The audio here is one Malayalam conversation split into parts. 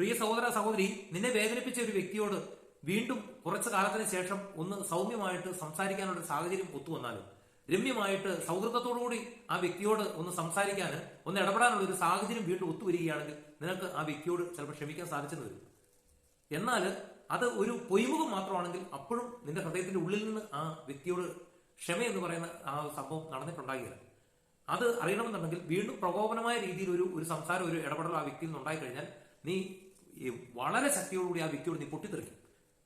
പ്രിയ സഹോദര സഹോദരി നിന്നെ വേദനിപ്പിച്ച ഒരു വ്യക്തിയോട് വീണ്ടും കുറച്ചു കാലത്തിന് ശേഷം ഒന്ന് സൗമ്യമായിട്ട് സംസാരിക്കാനുള്ള സാഹചര്യം ഒത്തുവന്നാലും രമ്യമായിട്ട് സൗഹൃദത്തോടുകൂടി ആ വ്യക്തിയോട് ഒന്ന് സംസാരിക്കാൻ ഒന്ന് ഇടപെടാനുള്ള ഒരു സാഹചര്യം വീണ്ടും ഒത്തുവരികയാണെങ്കിൽ നിനക്ക് ആ വ്യക്തിയോട് ചിലപ്പോൾ ക്ഷമിക്കാൻ സാധിച്ചെന്ന് വരും. എന്നാൽ അത് ഒരു പൊയ്മുഖം മാത്രമാണെങ്കിൽ അപ്പോഴും നിന്റെ ഹൃദയത്തിന്റെ ഉള്ളിൽ നിന്ന് ആ വ്യക്തിയോട് ക്ഷമ എന്ന് പറയുന്ന ആ സംഭവം നടന്നിട്ടുണ്ടാകില്ല. അത് അറിയണമെന്നുണ്ടെങ്കിൽ വീണ്ടും പ്രകോപനമായ രീതിയിൽ ഒരു ഒരു സംസാരം ഒരു ഇടപെടൽ ആ വ്യക്തിയിൽ നിന്ന് ഉണ്ടായി കഴിഞ്ഞാൽ നീ ഈ വളരെ ശക്തിയോടുകൂടി ആ വ്യക്തിയോട് നീ പൊട്ടിത്തെറിക്കും.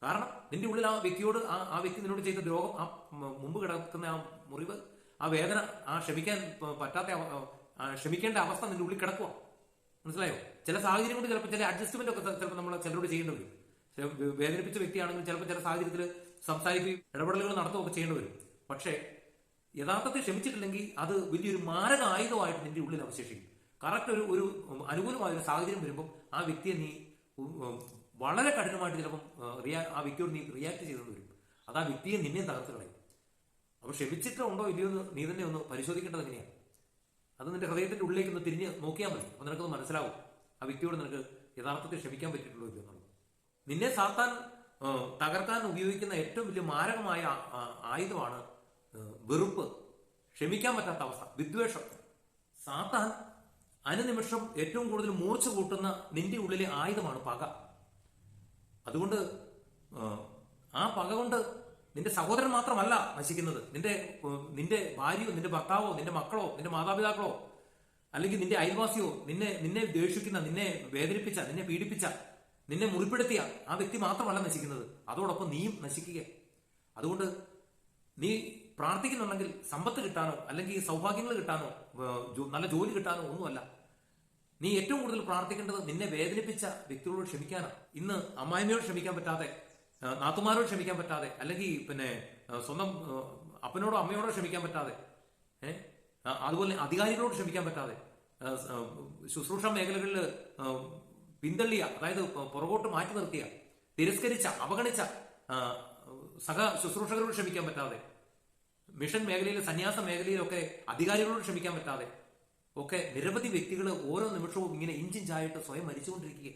കാരണം നിന്റെ ഉള്ളിൽ ആ വ്യക്തിയോട് ആ ആ വ്യക്തി നിന്നോട് ചെയ്ത ദ്രോഹം ആ മുമ്പ് കിടക്കുന്ന ആ മുറിവ് ആ വേദന ആ ക്ഷമിക്കാൻ പറ്റാത്ത ക്ഷമിക്കേണ്ട അവസ്ഥ നിന്റെ ഉള്ളിൽ കിടക്കുക മനസ്സിലായോ? ചില സാഹചര്യം കൊണ്ട് ചിലപ്പോൾ ചില അഡ്ജസ്റ്റ്മെന്റ് ഒക്കെ ചിലപ്പോൾ നമ്മൾ ചിലരോട് ചെയ്യേണ്ടി വരും. വേദനിപ്പിച്ച വ്യക്തിയാണെങ്കിൽ ചിലപ്പോൾ ചില സാഹചര്യത്തിൽ സംസാരിക്കുകയും ഇടപെടലുകൾ നടത്തുകയൊക്കെ ചെയ്യേണ്ടി വരും. പക്ഷേ യഥാർത്ഥത്തിൽ ക്ഷമിച്ചിട്ടില്ലെങ്കിൽ അത് വലിയൊരു മാരക ആയുധമായിട്ട് നിന്റെ ഉള്ളിൽ അവശേഷിക്കും. കറക്റ്റ് ഒരു ഒരു അനുകൂലമായ ഒരു സാഹചര്യം വരുമ്പോൾ ആ വ്യക്തിയെ നീ വളരെ കഠിനമായിട്ട് ചിലപ്പം റിയാ ആ വ്യക്തിയോട് നീ റിയാക്ട് ചെയ്തെന്ന് വരും. അത് ആ വ്യക്തിയെ നിന്നെ തകർത്ത് കളയും. അപ്പൊ ക്ഷമിച്ചിട്ടുണ്ടോ ഇല്ലയോ എന്ന് നീ തന്നെ ഒന്ന് പരിശോധിക്കേണ്ടത് എങ്ങനെയാണ്? അത് നിന്റെ ഹൃദയത്തിന്റെ ഉള്ളിലേക്ക് ഒന്ന് തിരിഞ്ഞ് നോക്കിയാൽ മതി. അപ്പൊ നിനക്കത് മനസ്സിലാവും. ആ വ്യക്തിയോട് നിനക്ക് യഥാർത്ഥത്തിൽ ക്ഷമിക്കാൻ പറ്റിയിട്ടുള്ളൂ ഇല്ലയോ എന്നുള്ളത്. നിന്നെ സാത്താൻ തകർക്കാൻ ഉപയോഗിക്കുന്ന ഏറ്റവും വലിയ മാരകമായ ആയുധമാണ് വെറുപ്പ്. ക്ഷമിക്കാൻ പറ്റാത്ത അവസ്ഥ. വിദ്വേഷം. സാത്താൻ അനുനിമിഷം ഏറ്റവും കൂടുതൽ മൂർച്ച കൂട്ടുന്ന നിന്റെ ഉള്ളിലെ ആയുധമാണ് പക. അതുകൊണ്ട് ആ, പക കൊണ്ട് നിന്റെ സഹോദരൻ മാത്രമല്ല നശിക്കുന്നത്. നിന്റെ നിന്റെ ഭാര്യയോ നിന്റെ ഭർത്താവോ നിന്റെ മക്കളോ നിന്റെ മാതാപിതാക്കളോ അല്ലെങ്കിൽ നിന്റെ അയൽവാസിയോ നിന്നെ നിന്നെ ദേഷിക്കുന്ന നിന്നെ വേദനിപ്പിച്ച നിന്നെ പീഡിപ്പിച്ച നിന്നെ മുറിപ്പെടുത്തിയ ആ വ്യക്തി മാത്രമല്ല നശിക്കുന്നത്. അതോടൊപ്പം നീയും നശിക്കുക. അതുകൊണ്ട് നീ പ്രാർത്ഥിക്കുന്നുണ്ടെങ്കിൽ സമ്പത്ത് കിട്ടാനോ അല്ലെങ്കിൽ സൗഭാഗ്യങ്ങൾ കിട്ടാനോ നല്ല ജോലി കിട്ടാനോ ഒന്നുമല്ല. നീ ഏറ്റവും കൂടുതൽ പ്രാർത്ഥിക്കേണ്ടത് നിന്നെ വേദനിപ്പിച്ച വ്യക്തികളോട് ക്ഷമിക്കാനാണ് ഇന്ന് അമ്മായിമ്മയോട് ക്ഷമിക്കാൻ പറ്റാതെ നാത്തുമാരോട് ക്ഷമിക്കാൻ പറ്റാതെ അല്ലെങ്കിൽ പിന്നെ സ്വന്തം അപ്പനോടോ അമ്മയോടോ ക്ഷമിക്കാൻ പറ്റാതെ അതുപോലെ അധികാരികളോട് ക്ഷമിക്കാൻ പറ്റാതെ ശുശ്രൂഷ മേഖലകളിൽ പിന്തള്ളിയ അതായത് പുറകോട്ട് മാറ്റി നിർത്തിയ തിരസ്കരിച്ച അവഗണിച്ച സഹ ശുശ്രൂഷകരോട് ക്ഷമിക്കാൻ പറ്റാതെ മിഷൻ മേഖലയിൽ സന്യാസ മേഖലയിലൊക്കെ അധികാരികളോട് ക്ഷമിക്കാൻ പറ്റാതെ ഒക്കെ നിരവധി വ്യക്തികൾ ഓരോ നിമിഷവും ഇങ്ങനെ ഇഞ്ചിഞ്ചായിട്ട് സ്വയം മരിച്ചുകൊണ്ടിരിക്കുക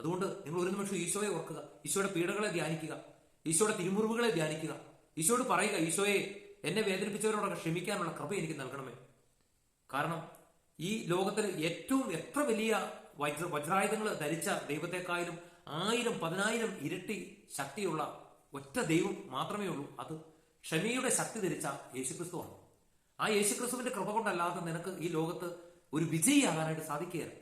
അതുകൊണ്ട് നിങ്ങൾ ഒരു നിമിഷം ഈശോയെ ഓർക്കുക ഈശോയുടെ പീഡകളെ ധ്യാനിക്കുക ഈശോയുടെ തിരുമുറിവുകളെ ധ്യാനിക്കുക ഈശോട് പറയുക ഈശോയെ എന്നെ വേദനിപ്പിച്ചവരോടൊക്കെ ക്ഷമിക്കാനുള്ള കൃപ എനിക്ക് നൽകണമേ. കാരണം ഈ ലോകത്തിൽ ഏറ്റവും എത്ര വലിയ വജ്ര വജ്രായുധങ്ങൾ ധരിച്ച ദൈവത്തെക്കാളും ആയിരം പതിനായിരം ഇരട്ടി ശക്തിയുള്ള ഒറ്റ ദൈവം മാത്രമേ ഉള്ളൂ. അത് ക്ഷമയുടെ ശക്തി ധരിച്ച യേശുക്രിസ്തുവാണ്. ആ യേശുക്രിസ്തുവിന്റെ കൃപ കൊണ്ടല്ലാതെ നിനക്ക് ഈ ലോകത്ത് ഒരു വിജയിയാകാനായിട്ട് സാധിക്കുകയില്ല.